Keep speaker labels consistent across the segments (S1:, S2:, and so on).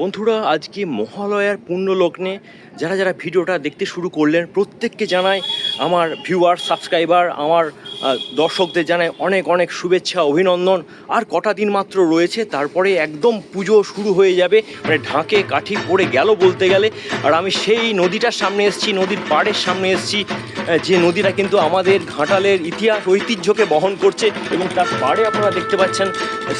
S1: বন্ধুরা, আজকে মহালয়ার পূর্ণ লগ্নে যারা যারা ভিডিওটা দেখতে শুরু করলেন, প্রত্যেককে জানাই আমার ভিউয়ার সাবস্ক্রাইবার আমার দর্শকদের জানাই অনেক অনেক শুভেচ্ছা, অভিনন্দন। আর কটা দিন মাত্র রয়েছে, তারপরে একদম পুজো শুরু হয়ে যাবে। মানে ঢাকে কাঠি পড়ে গেল বলতে গেলে। আর আমি সেই নদীটার সামনে এসেছি, নদীর পাড়ের সামনে এসেছি। যে নদীটা কিন্তু আমাদের ঘাটালের ইতিহাস, ঐতিহ্যকে বহন করছে এবং তার পাড়ে আপনারা দেখতে পাচ্ছেন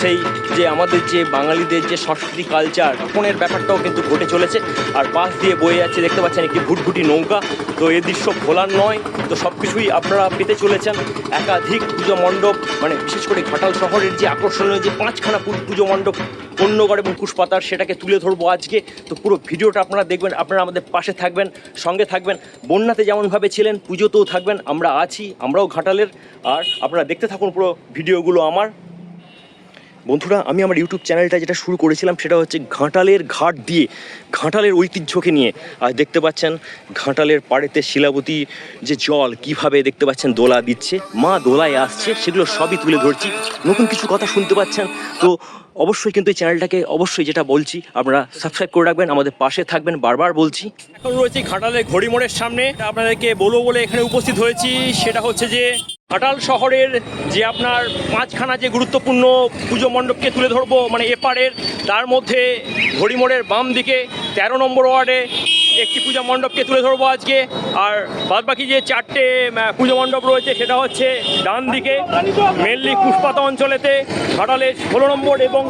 S1: সেই যে আমাদের যে বাঙালিদের যে সংস্কৃতি কালচার তখনের ব্যাপারটাও কিন্তু ঘটে চলেছে। আর পাশ দিয়ে বয়ে যাচ্ছে, দেখতে পাচ্ছেন একটি ভুটভুটি নৌকা। তো এই দৃশ্য ভোলার নয়, তো সব কিছুই আপনারা পেতে চলেছেন। একাধিক পুজো মণ্ডপ মানে বিশেষ করে ঘাটাল শহরের যে আকর্ষণীয় যে পাঁচখানা পুজো মণ্ডপ কন্যগড় এবং কুশপাতার সেটাকে তুলে ধরবো আজকে। তো পুরো ভিডিওটা আপনারা দেখবেন, আপনারা আমাদের পাশে থাকবেন, সঙ্গে থাকবেন। বন্যাতে যেমনভাবে ছিলেন, পুজোতেও থাকবেন, আমরা আছি, আমরাও ঘাটালের। আর আপনারা দেখতে থাকুন পুরো ভিডিওগুলো আমার। বন্ধুরা, আমি আমার ইউটিউব চ্যানেলটা যেটা শুরু করেছিলাম সেটা হচ্ছে ঘাটালের ঘাট দিয়ে, ঘাটালের ঐতিহ্যকে নিয়ে। আর দেখতে পাচ্ছেন ঘাটালের পাড়েতে শিলাবতী যে জল, কীভাবে দেখতে পাচ্ছেন দোলা দিচ্ছে, মা দোলায় আসছে, সেগুলো সবই তুলে ধরছি। নতুন কিছু কথা শুনতে পাচ্ছেন? তো অবশ্যই কিন্তু এই চ্যানেলটাকে অবশ্যই যেটা বলছি, আপনারা সাবস্ক্রাইব করে রাখবেন, আমাদের পাশে থাকবেন, বারবার বলছি। এখন রয়েছি ঘাটালের ঘড়ি মোড়ের সামনে আপনাদেরকে বলব বলে এখানে উপস্থিত হয়েছি। সেটা হচ্ছে যে ঘাটাল শহরের যে আপনার পাঁচখানা যে গুরুত্বপূর্ণ পুজো মণ্ডপকে তুলে ধরবো মানে এপারের, তার মধ্যে হরিমোড়ের বাম দিকে তেরো নম্বর ওয়ার্ডে একটি পূজা মণ্ডপকে তুলে ধরবো আজকে। আর বাদবাকি যে চারটে পুজো মণ্ডপ রয়েছে, সেটা হচ্ছে ডান দিকে, মেনলি পুষ্পাতা অঞ্চলেতে ঘাটালের ষোলো নম্বর এবং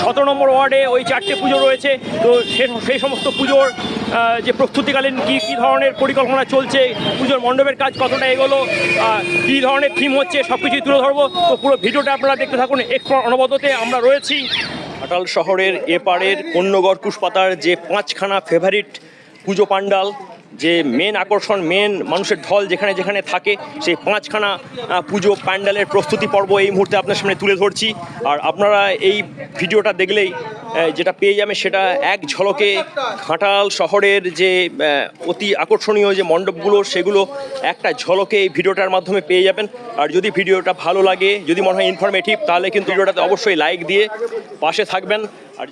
S1: সতেরো নম্বর ওয়ার্ডে ওই চারটে পুজো রয়েছে। তো সেই সমস্ত পুজোর যে প্রস্তুতিকালীন কী কী ধরনের পরিকল্পনা চলছে, পুজোর মণ্ডপের কাজ কতটা এগোলো কী ধরনের থিম হচ্ছে সব কিছুই তুলে ধরবো। তো পুরো ভিডিওটা আপনারা দেখতে থাকুন এক্সপ্লোর অনবদ্যতে আমরা রয়েছি। ঘাটাল শহরের এপারের কন্যগড় কুশপাতার যে পাঁচখানা ফেভারিট পুজো পান্ডাল যে মেন আকর্ষণ মেন মানুষের ঢল যেখানে যেখানে থাকে, সেই পাঁচখানা পুজো প্যান্ডেলের প্রস্তুতি পর্ব এই মুহূর্তে আপনার সামনে তুলে ধরছি। আর আপনারা এই ভিডিওটা দেখলেই যেটা পেয়ে যাবে সেটা এক ঝলকে ঘাটাল শহরের যে অতি আকর্ষণীয় যে মণ্ডপগুলো, সেগুলো একটা ঝলকে এই ভিডিওটার মাধ্যমে পেয়ে যাবেন। আর যদি ভিডিওটা ভালো লাগে, যদি মনে হয় ইনফরমেটিভ তাহলে কিন্তু ভিডিওটাতে অবশ্যই লাইক দিয়ে পাশে থাকবেন। আর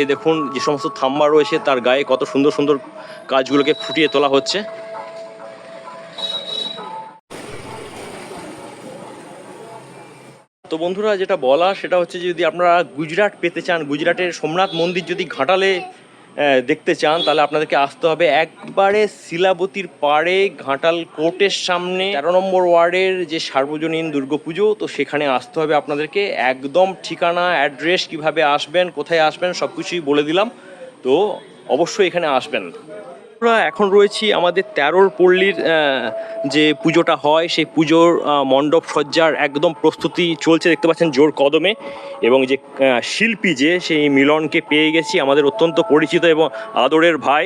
S1: এই দেখুন যে সমস্ত থাম্বা রয়েছে, তার গায়ে কত সুন্দর সুন্দর কাজগুলোকে ফুটিয়ে তোলা হচ্ছে। তো বন্ধুরা, যেটা বলা সেটা হচ্ছে যদি আপনারা গুজরাট পেতে চান, গুজরাটের সোমনাথ মন্দির যদি ঘাটালে দেখতে চান, তাহলে আপনাদেরকে আসতে হবে একবারে শিলাবতীর পাড়ে, ঘাটাল কোর্টের সামনে। তেরো নম্বর ওয়ার্ডের যে সার্বজনীন দুর্গাপুজো, তো সেখানে আসতে হবে আপনাদেরকে। একদম ঠিকানা, অ্যাড্রেস কীভাবে আসবেন, কোথায় আসবেন সব কিছুই বলে দিলাম। তো অবশ্যই এখানে আসবেন। আমরা এখন রয়েছি আমাদের তেরোর পল্লীর যে পুজোটা হয়, সেই পুজোর মণ্ডপ সজ্জার একদম প্রস্তুতি চলছে। দেখতে পাচ্ছেন জোর কদমে এবং যে শিল্পী যে, সেই মিলনকে পেয়ে গেছি আমাদের অত্যন্ত পরিচিত এবং আদরের ভাই।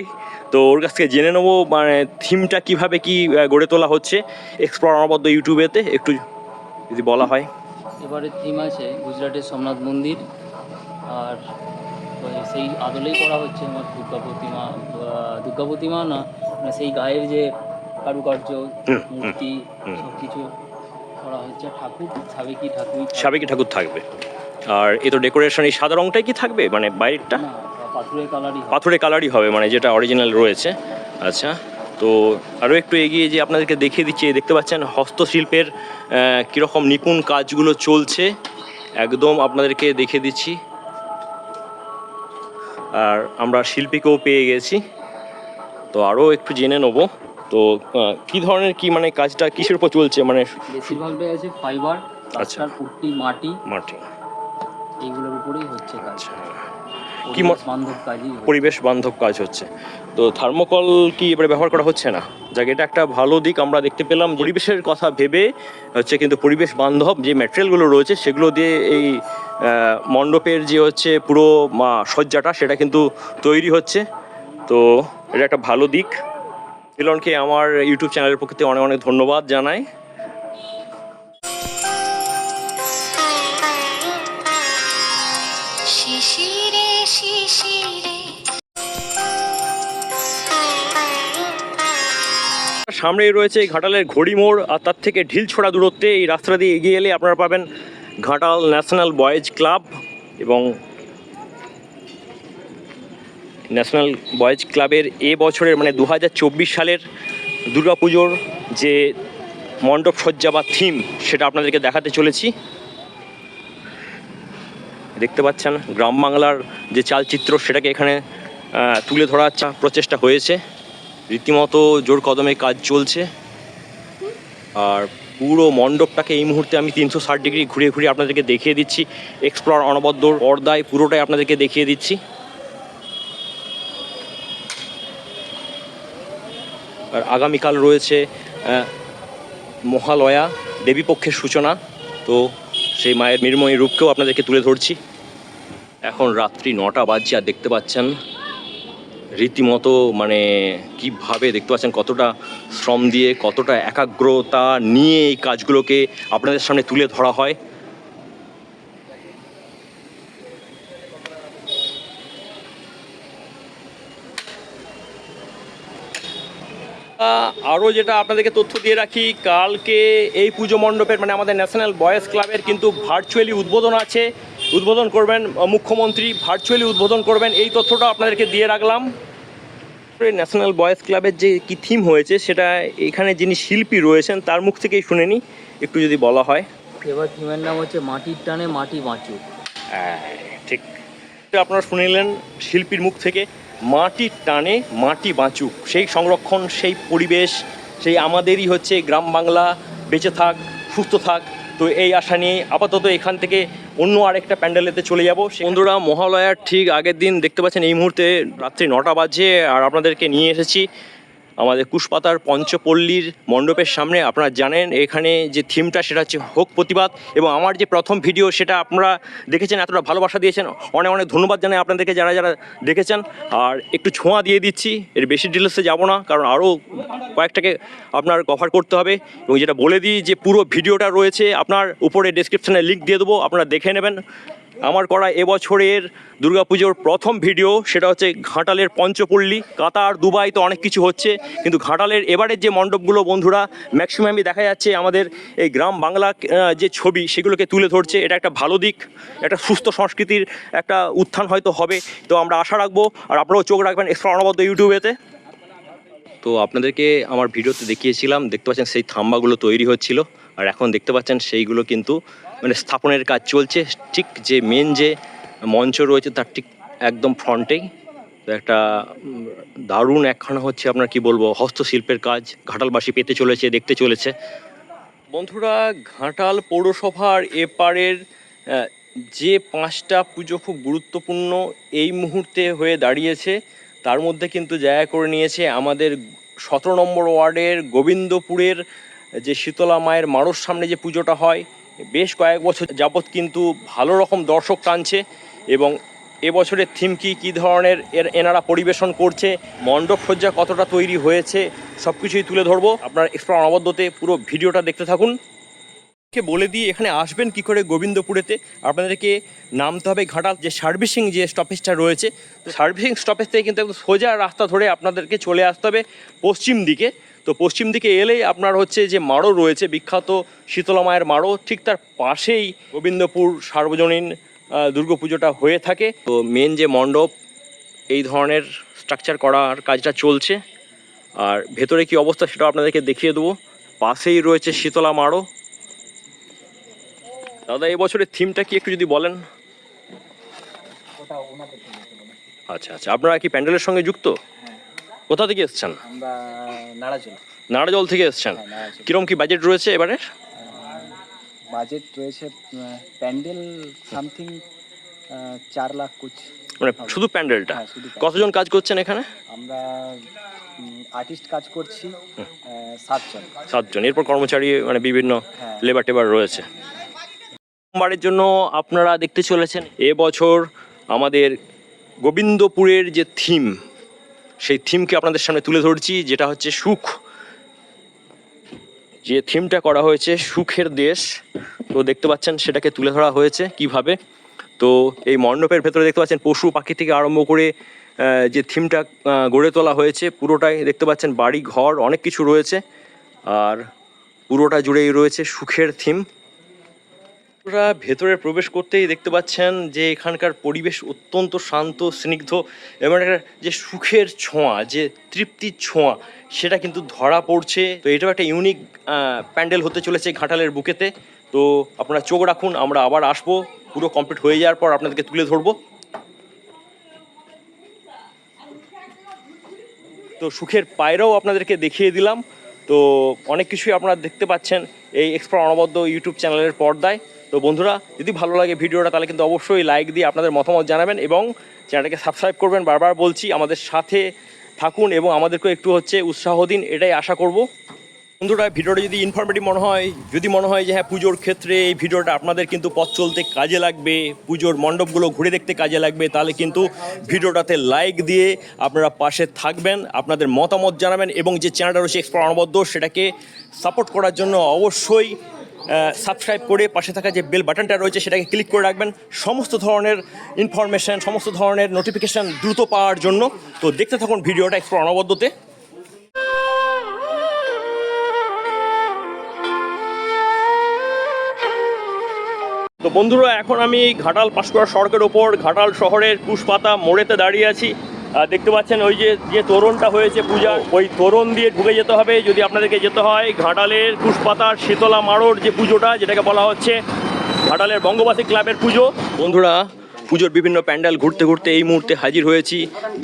S1: তো ওর কাছ থেকে জেনে নেব মানে থিমটা কীভাবে কি গড়ে তোলা হচ্ছে। এক্সপ্লোর অনবদ্য ইউটিউবেতে একটু যদি বলা হয়।
S2: এবারে থিম আছে গুজরাটের সোমনাথ মন্দির আর সেই আদলেই করা হচ্ছে আমার দুর্গা প্রতিমা দুর্গা প্রতিমা না মানে সেই গায়ের যে কারুকার্য মূর্তি। সব কিছু করা হচ্ছে। ঠাকুর সাবেকি ঠাকুর
S1: সাবেকি ঠাকুর থাকবে। আর এ তো ডেকোরেশন এই সাদা রংটাই কি থাকবে? মানে বাইরেরটা?
S2: পাথরের কালারই।
S1: পাথুরে কালারই হবে মানে যেটা অরিজিনাল রয়েছে। আচ্ছা তো আরও একটু এগিয়ে যে আপনাদেরকে দেখিয়ে দিচ্ছি। দেখতে পাচ্ছেন হস্তশিল্পের কীরকম নিপুণ কাজগুলো চলছে। একদম আপনাদেরকে দেখিয়ে দিচ্ছি। আর আমরা শিল্পীকেও পেয়ে গেছি। তো আরও একটু জেনে নেব। তো কি ধরনের কি মানে কাজটা কিসের উপর চলছে? মানে
S2: বেশিরভাগটাই আছে ফাইবার
S1: আচ্ছা।
S2: মাটি।
S1: মাটি।
S2: এইগুলোর উপরেই হচ্ছে কাজ।
S1: আচ্ছা। কি
S2: পরিবেশ বান্ধব
S1: কাজ হচ্ছে। তো থার্মোকল কি এবারে ব্যবহার করা হচ্ছে না? যাকে এটা একটা ভালো দিক আমরা দেখতে পেলাম। পরিবেশের কথা ভেবে হচ্ছে কিন্তু পরিবেশ বান্ধব যে ম্যাটেরিয়ালগুলো রয়েছে সেগুলো দিয়ে এই মণ্ডপের যে হচ্ছে পুরো মা, সজ্জাটা সেটা কিন্তু তৈরি হচ্ছে। তো এটা একটা ভালো দিক। মিলনকে আমার ইউটিউব চ্যানেলের পক্ষ অনেক অনেক ধন্যবাদ জানাই। সামনেই রয়েছে ঘাটালের ঘড়ি মোড়, আর তার থেকে ঢিল ছোড়া দূরত্বে এই রাস্তা দিয়ে এগিয়ে এলে আপনারা পাবেন ঘাটাল ন্যাশনাল বয়েজ ক্লাব এবং ন্যাশনাল বয়েজ ক্লাবের এ বছরের মানে দু হাজার চব্বিশ সালের দুর্গাপুজোর যে মণ্ডপ সজ্জা বা থিম সেটা আপনাদেরকে দেখাতে চলেছি। দেখতে পাচ্ছেন, গ্রাম বাংলার যে চালচিত্র সেটাকে এখানে তুলে ধরার প্রচেষ্টা হয়েছে। রীতিমতো জোর কদমে কাজ চলছে। আর পুরো মণ্ডপটাকে এই মুহূর্তে আমি তিনশো ষাট ডিগ্রি ঘুরে ঘুরিয়ে আপনাদেরকে দেখিয়ে দিচ্ছি। এক্সপ্লোর অনবদ্য পর্দায় পুরোটাই আপনাদেরকে দেখিয়ে দিচ্ছি। আর আগামীকাল রয়েছে মহালয়া দেবীপক্ষের সূচনা। তো সেই মায়ের মৃন্ময়ী রূপকেও আপনাদেরকে তুলে ধরছি। এখন রাত্রি নটা বাজছে, আর দেখতে পাচ্ছেন রীতিমতো মানে কীভাবে দেখতে পাচ্ছেন কতটা শ্রম দিয়ে, কতটা একাগ্রতা নিয়ে এই কাজগুলোকে আপনাদের সামনে তুলে ধরা হয়? আরও যেটা আপনাদেরকে তথ্য দিয়ে রাখি, কালকে এই পুজো মণ্ডপের মানে আমাদের ন্যাশনাল বয়েজ ক্লাবের কিন্তু ভার্চুয়ালি উদ্বোধন আছে। উদ্বোধন করবেন মুখ্যমন্ত্রী ভার্চুয়ালি উদ্বোধন করবেন এই তথ্যটা আপনাদেরকে দিয়ে রাখলাম। ন্যাশনাল বয়েজ ক্লাবের যে কি থিম হয়েছে সেটা এখানে যিনি শিল্পী রয়েছেন তার মুখ থেকেই শুনে নিই একটু যদি বলা হয়।
S2: এবার থিমের নাম হচ্ছে মাটির টানে মাটি বাঁচুক
S1: হ্যাঁ, ঠিক। আপনারা শুনে নিলেন শিল্পীর মুখ থেকে মাটির টানে মাটি বাঁচুক সেই সংরক্ষণ সেই পরিবেশ সেই আমাদেরই হচ্ছে গ্রাম বাংলা বেঁচে থাক সুস্থ থাক তো এই আশা নিয়ে আপাতত এখান থেকে অন্য আরেকটা প্যান্ডেলেতে চলে যাব। বন্ধুরা, মহালয়ার ঠিক আগের দিন দেখতে পাচ্ছেন এই মুহূর্তে রাত্রি নটা বাজে আর আপনাদেরকে নিয়ে এসেছি। আমাদের কুশপাতার পঞ্চপল্লীর মণ্ডপের সামনে আপনারা জানেন, এখানে যে থিমটা সেটা হচ্ছে হোক প্রতিবাদ এবং আমার যে প্রথম ভিডিও সেটা আপনারা দেখেছেন, এতটা ভালোবাসা দিয়েছেন। অনেক অনেক ধন্যবাদ জানাই আপনাদেরকে যারা যারা দেখেছেন। আর একটু ছোঁয়া দিয়ে দিচ্ছি, এর বেশি ডিটেলসে যাব না, কারণ আরও কয়েকটাকে আপনার কভার করতে হবে। এবং যেটা বলে দিই যে পুরো ভিডিওটা রয়েছে, আপনার উপরে ডেসক্রিপশনে লিঙ্ক দিয়ে দেবো, আপনারা দেখে নেবেন। আমার করা এবছরের দুর্গাপুজোর প্রথম ভিডিও, সেটা হচ্ছে ঘাটালের পঞ্চপল্লী, কাতার, দুবাই তো অনেক কিছু হচ্ছে, কিন্তু ঘাটালের এবারের যে মণ্ডপগুলো বন্ধুরা, ম্যাক্সিমামই দেখা যাচ্ছে আমাদের এই গ্রাম বাংলা যে ছবি, সেগুলোকে তুলে ধরছে, এটা একটা ভালো দিক, একটা সুস্থ সংস্কৃতির একটা উত্থান হয়তো হবে, তো আমরা আশা রাখব, আর আপনারাও চোখ রাখবেন এক্সট্রা অনবদ্য ইউটিউবেতে তো আপনাদেরকে আমার ভিডিওতে দেখিয়েছিলাম, দেখতে পাচ্ছেন সেই থাম্বাগুলো তৈরি হচ্ছিল, আর এখন দেখতে পাচ্ছেন সেইগুলো কিন্তু মানে স্থাপনের কাজ চলছে। ঠিক যে মেন যে মঞ্চ রয়েছে তার ঠিক একদম ফ্রন্টেই তো একটা দারুণ একখানা হচ্ছে আপনার কি বলব, হস্তশিল্পের কাজ। ঘাটালবাসী পেতে চলেছে, দেখতে চলেছে। বন্ধুরা, ঘাটাল পৌরসভার এপারের যে পাঁচটা পুজো খুব গুরুত্বপূর্ণ এই মুহূর্তে হয়ে দাঁড়িয়েছে, তার মধ্যে কিন্তু জায়গা করে নিয়েছে আমাদের সতেরো নম্বর ওয়ার্ডের গোবিন্দপুরের যে শীতলা মায়ের মারোর সামনে যে পুজোটা হয় বেশ কয়েক বছর যাবৎ কিন্তু ভালো রকম দর্শক টানছে এবং এবছরের থিম কি, কী ধরনের এর এনারা পরিবেশন করছে, মণ্ডপ সজ্জা কতটা তৈরি হয়েছে সব কিছুই তুলে ধরবো। আপনার এক্সপ্রা অনবদ্যতে পুরো ভিডিওটা দেখতে থাকুন। কে বলে দিয়ে এখানে আসবেন কি করে গোবিন্দপুরেতে? আপনাদেরকে নামতে হবে ঘাটাল, যে সার্ভিসিং যে স্টপেজটা রয়েছে। তো সার্ভিসিং স্টপেজ থেকে কিন্তু সোজা রাস্তা ধরে আপনাদেরকে চলে আসতে হবে পশ্চিম দিকে। তো পশ্চিম দিকে এলেই আপনার হচ্ছে যে মাড়ো রয়েছে, বিখ্যাত শীতলা মায়ের মাড়ো ঠিক তার পাশেই গোবিন্দপুর সার্বজনীন দুর্গাপুজোটা হয়ে থাকে। তো মেন যে মণ্ডপ, এই ধরনের স্ট্রাকচার করার কাজটা চলছে। আর ভেতরে কি অবস্থা সেটা আপনাদেরকে দেখিয়ে দেবো। পাশেই রয়েছে শীতলা মাড়ো দাদা এই বছরের থিমটা কি একটু যদি বলেন? আচ্ছা আচ্ছা। আপনারা কি প্যান্ডেলের সঙ্গে যুক্ত? কোথা থেকে এসছেন?
S2: আমরা নাড়াচল
S1: নাড়াজল থেকে এসছেন।
S2: হ্যাঁ
S1: কিরম কি বাজেট রয়েছে এবারে?
S2: বাজেট রয়েছে প্যান্ডেল সামথিং চার লাখ কুচ।
S1: মানে শুধু প্যান্ডেলটা?
S2: হ্যাঁ।
S1: কতজন কাজ করছেন এখানে?
S2: আমরা আর্টিস্ট কাজ করছি সাতজন।
S1: সাতজন। এরপর কর্মচারী মানে বিভিন্ন
S2: হ্যাঁ।
S1: লেবার টেবার রয়েছে। সোমবারের জন্য আপনারা দেখতে চলেছেন এবছর আমাদের গোবিন্দপুরের যে থিম সেই থিমকে আপনাদের সামনে তুলে ধরছি, যেটা হচ্ছে সুখ। যে থিমটা করা হয়েছে সুখের দেশ, তো দেখতে পাচ্ছেন সেটাকে তুলে ধরা হয়েছে কীভাবে। তো এই মণ্ডপের ভেতরে দেখতে পাচ্ছেন পশু পাখি থেকে আরম্ভ করে যে থিমটা গড়ে তোলা হয়েছে, পুরোটাই দেখতে পাচ্ছেন বাড়ি, ঘর, অনেক কিছু রয়েছে। আর পুরোটা জুড়েই রয়েছে সুখের থিম। আপনারা ভেতরে প্রবেশ করতেই দেখতে পাচ্ছেন যে এখানকার পরিবেশ অত্যন্ত শান্ত, স্নিগ্ধ এবং একটা যে সুখের ছোঁয়া, যে তৃপ্তির ছোঁয়া, সেটা কিন্তু ধরা পড়ছে। তো এটাও একটা ইউনিক প্যান্ডেল হতে চলেছে ঘাটালের বুকেতে। তো আপনারা চোখ রাখুন, আমরা আবার আসব। পুরো কমপ্লিট হয়ে যাওয়ার পর আপনাদেরকে তুলে ধরবো। তো সুখের পায়রাও আপনাদেরকে দেখিয়ে দিলাম। তো অনেক কিছুই আপনারা দেখতে পাচ্ছেন এই এক্সপ্রা অনবদ্য ইউটিউব চ্যানেলের পর্দায়। তো বন্ধুরা, যদি ভালো লাগে ভিডিওটা, তাহলে কিন্তু অবশ্যই লাইক দিয়ে আপনাদের মতামত জানাবেন এবং চ্যানেলটাকে সাবস্ক্রাইব করবেন। বারবার বলছি, আমাদের সাথে থাকুন এবং আমাদেরকেও একটু হচ্ছে উৎসাহ দিন, এটাই আশা করব। বন্ধুরা, ভিডিওটা যদি ইনফরমেটিভ মনে হয়, যদি মনে হয় যে হ্যাঁ পুজোর ক্ষেত্রে এই ভিডিওটা আপনাদের কিন্তু পথ চলতে কাজে লাগবে, পুজোর মণ্ডপগুলো ঘুরে দেখতে কাজে লাগবে, তাহলে কিন্তু ভিডিওটাতে লাইক দিয়ে আপনারা পাশে থাকবেন, আপনাদের মতামত জানাবেন এবং যে চ্যানেলটা রয়েছে এক্সপ্লোর অনবদ্য, সেটাকে সাপোর্ট করার জন্য অবশ্যই সাবস্ক্রাইব করে পাশে থাকা যে বেল বাটনটা রয়েছে, সেটাকে ক্লিক করে রাখবেন। সমস্ত ধরনের ইনফরমেশন সমস্ত ধরনের নোটিফিকেশান দ্রুত পাওয়ার জন্য। তো দেখতে থাকুন ভিডিওটা এক্সপ্লোর অনবদ্যতে। তো বন্ধুরা, এখন আমি ঘাটাল পাঁশকুড়া সড়কের ওপর, ঘাটাল শহরের পুষ্পাতা মোড়েতে দাঁড়িয়ে আছি। দেখতে পাচ্ছেন ওই যে যে তোরণটা হয়েছে পূজা, ওই তোরণ দিয়ে ঢুকে যেতে হবে। যদি আপনাদেরকে যেতে হয়, ঘাটালের পুষ্পাতার শীতলা মাড়োর যে পুজোটা, যেটাকে বলা হচ্ছে, ঘাটালের বঙ্গবাসী ক্লাবের পুজো। বন্ধুরা পুজোর বিভিন্ন প্যান্ডেল ঘুরতে ঘুরতে এই মুহূর্তে হাজির হয়েছি।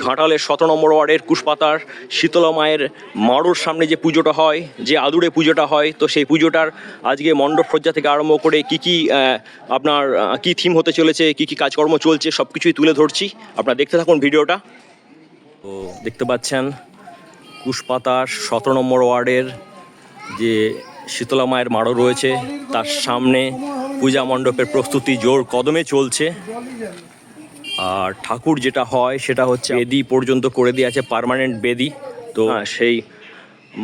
S1: ঘাটালের সতেরো নম্বর ওয়ার্ডের কুশপাতার শীতলা মায়ের মারোর সামনে যে পুজোটা হয়, যে আদুরে পুজোটা হয়, তো সেই পুজোটার আজকে মণ্ডপ সজ্জা থেকে আরম্ভ করে কি কি আপনার কি থিম হতে চলেছে, কি কি কাজকর্ম চলছে সব কিছুই তুলে ধরছি। আপনারা দেখতে থাকুন ভিডিওটা। তো দেখতে পাচ্ছেন কুশপাতার সতেরো নম্বর ওয়ার্ডের যে শীতলা মায়ের মাড়ো রয়েছে। তার সামনে পূজা মণ্ডপের প্রস্তুতি জোর কদমে চলছে। আর ঠাকুর যেটা হয় সেটা হচ্ছে বেদি পর্যন্ত করে দিয়ে আছে পার্মানেন্ট বেদি। তো হ্যাঁ, সেই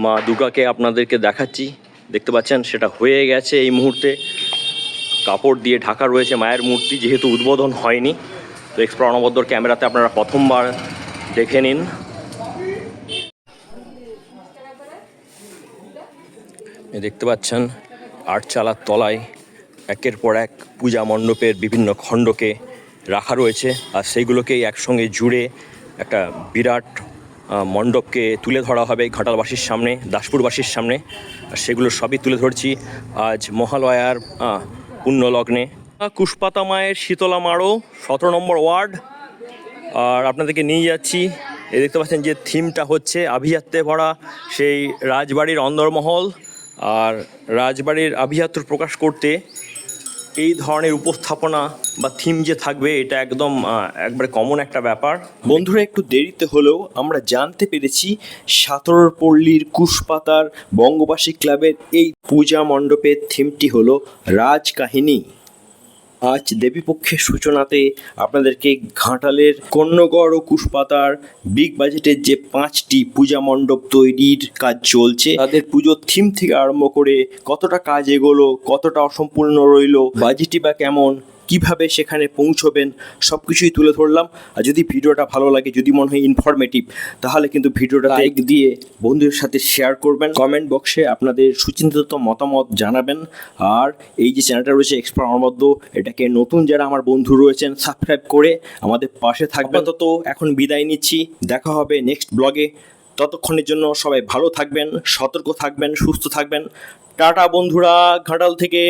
S1: মা দুর্গাকে আপনাদেরকে দেখাচ্ছি। দেখতে পাচ্ছেন সেটা হয়ে গেছে এই মুহূর্তে। কাপড় দিয়ে ঢাকা রয়েছে মায়ের মূর্তি যেহেতু উদ্বোধন হয়নি। তো এক্সপ্লোর অনবদ্যর ক্যামেরাতে আপনারা প্রথমবার দেখে নিন। দেখতে পাচ্ছেন আটচালার তলায় একের পর এক পূজা মণ্ডপের বিভিন্ন খণ্ডকে রাখা রয়েছে আর সেইগুলোকেই একসঙ্গে জুড়ে একটা বিরাট মণ্ডপকে তুলে ধরা হবে ঘাটালবাসীর সামনে, দাসপুরবাসীর সামনে। আর সেগুলো সবই তুলে ধরছি আজ মহালয়ার পুণ্যলগ্নে। কুশপাতা মায়ের শীতলা মারো সতেরো নম্বর ওয়ার্ড। আর আপনাদেরকে নিয়ে যাচ্ছি, এই দেখতে পাচ্ছেন যে থিমটা হচ্ছে আভিজাত্যে ভরা সেই রাজবাড়ির অন্দরমহল। আর রাজবাড়ির আভিজাত্য প্রকাশ করতে এই ধরনের উপস্থাপনা বা থিম যে থাকবে, এটা একদম একবারে কমন একটা ব্যাপার।
S3: বন্ধুরা, একটু দেরিতে হলেও আমরা জানতে পেরেছি সাঁতরপল্লীর কুশপাতার বঙ্গবাসী ক্লাবের এই পূজা মণ্ডপের থিমটি হলো রাজকাহিনী। আজ দেবীপক্ষের সূচনাতে আপনাদেরকে ঘাটালের কর্ণগড় ও কুশপাতার বিগ বাজেটের যে পাঁচটি পূজা মণ্ডপ তৈরির কাজ চলছে, তাদের পুজোর থিম থেকে আরম্ভ করে কতটা কাজ এগোলো, কতটা অসম্পূর্ণ রইল বাজেটই বা কেমন কীভাবে সেখানে পৌঁছবেন সব কিছুই তুলে ধরলাম। আর যদি ভিডিওটা ভালো লাগে যদি মনে হয় ইনফরমেটিভ তাহলে কিন্তু ভিডিওটা লাইক দিয়ে বন্ধুদের সাথে শেয়ার করবেন। কমেন্ট বক্সে আপনাদের সুচিন্তিত মতামত জানাবেন। আর এই যে চ্যানেলটা রয়েছে এক্সপ্লোর অনবদ্য এটাকে নতুন যারা আমার বন্ধু রয়েছেন সাবস্ক্রাইব করে আমাদের পাশে থাকবেন। তত এখন বিদায় নিচ্ছি। দেখা হবে নেক্সট ব্লগে ততক্ষণের জন্য সবাই ভালো থাকবেন সতর্ক থাকবেন সুস্থ থাকবেন। টাটা বন্ধুরা ঘাটাল থেকে।